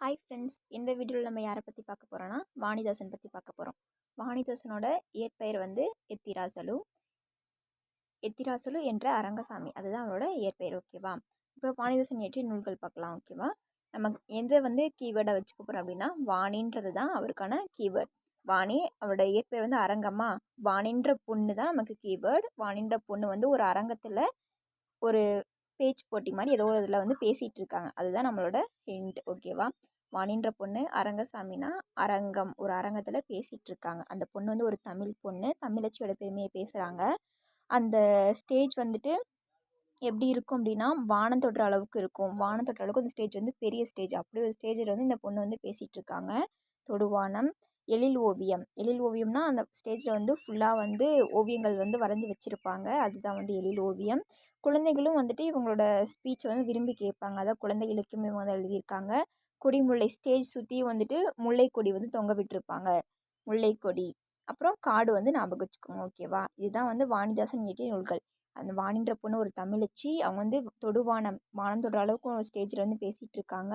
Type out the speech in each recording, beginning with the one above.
Hi friends இந்த வீடியோவில் நம்ம யாரை பற்றி பார்க்க போகிறோன்னா வாணிதாசன் பற்றி பார்க்க போகிறோம் வாணிதாசனோட இயற்பெயர் வந்து எத்திராசலு. எத்திராசலு என்ற அரங்கசாமி. அதுதான் அவரோட இயற்பெயர் ஓகேவா இப்போ வாணிதாசன் இயற்றிய நூல்கள் பார்க்கலாம் ஓகேவா நம்ம எந்த வந்து கீவேர்டை வச்சுக்க போகிறோம் அப்படின்னா வாணின்றது தான் அவருக்கான கீவேர்ட் வாணி அவரோட இயற்பெயர் வந்து அரங்கம்மா. வாணின்ற பொண்ணு தான் நமக்கு கீவேர்டு வாணின்ற பொண்ணு வந்து ஒரு அரங்கத்தில் ஒரு பேச்சு போட்டி மாதிரி ஏதோ ஒரு இதில் வந்து பேசிகிட்டு இருக்காங்க அதுதான் நம்மளோட ஹிண்ட் ஓகேவா வாணின்ற பொண்ணு அரங்கசாமினா அரங்கம். ஒரு அரங்கத்தில் பேசிகிட்டு இருக்காங்க அந்த பொண்ணு வந்து ஒரு தமிழ் பொண்ணு. தமிழச்சியோட பெருமையை பேசுகிறாங்க அந்த ஸ்டேஜ் வந்துட்டு எப்படி இருக்கும் அப்படின்னா வானம் தொடுற அளவுக்கு இருக்கும். வானம் தொடுற அளவுக்கு அந்த ஸ்டேஜ் வந்து பெரிய ஸ்டேஜ் அப்படி ஒரு ஸ்டேஜில் வந்து இந்த பொண்ணு வந்து பேசிகிட்டு இருக்காங்க தொடுவானம். எழில் ஓவியம். எழில் ஓவியம்னா அந்த ஸ்டேஜில் வந்து ஃபுல்லாக வந்து ஓவியங்கள் வந்து வரைஞ்சி வச்சுருப்பாங்க. அதுதான் வந்து எழில் ஓவியம். குழந்தைகளும் வந்துட்டு இவங்களோட ஸ்பீச்சை வந்து விரும்பி கேட்பாங்க. அதான் குழந்தைகளுக்குமே வந்து எழுதியிருக்காங்க. கொடிமுல்லை ஸ்டேஜ் சுற்றியும் வந்துட்டு முல்லைக்கொடி வந்து தொங்க விட்டுருப்பாங்க. முல்லைக்கொடி. அப்புறம் காடு வந்து ஞாபகம் வச்சுக்கோங்க ஓகேவா இதுதான் வந்து வாணிதாசன் இயற்றிய நூல்கள். அந்த வாணின்ற பொண்ணு ஒரு தமிழச்சி. அவங்க வந்து தொடுவானம். வானம் தொடுற அளவுக்கு ஸ்டேஜில் வந்து பேசிகிட்டு இருக்காங்க.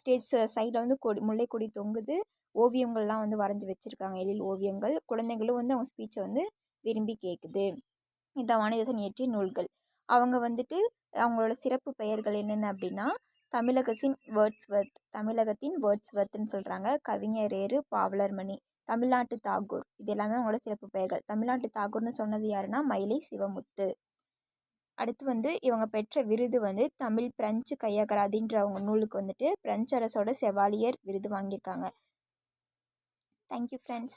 ஸ்டேஜ் சைடில் வந்து கொடி முல்லைக்கொடி தொங்குது. ஓவியங்கள்லாம் வந்து வரைஞ்சி வச்சுருக்காங்க. எழில் ஓவியங்கள். குழந்தைங்களும் வந்து அவங்க ஸ்பீச்சை வந்து விரும்பி கேட்குது இதான் வாணிதாசன் இயற்றிய நூல்கள். அவங்க வந்துட்டு அவங்களோட சிறப்பு பெயர்கள் என்னென்ன அப்படின்னா தமிழகத்தின் வேர்ட்ஸ்வர்த் தமிழகத்தின் வேர்ட்ஸ்வர்த்துன்னு சொல்கிறாங்க கவிஞர் ஏறு பாவலர்மணி தமிழ்நாட்டு தாகூர். இது எல்லாமே அவங்களோட சிறப்பு பெயர்கள். தமிழ்நாட்டு தாகூர்னு சொன்னது யாருன்னா மயிலை சிவமுத்து. அடுத்து வந்து இவங்க பெற்ற விருது வந்து தமிழ் பிரெஞ்சு கையகராதின்ற அவங்க நூலுக்கு வந்துட்டு பிரெஞ்சு அரசோட செவாலியர் விருது வாங்கியிருக்காங்க. Thank you friends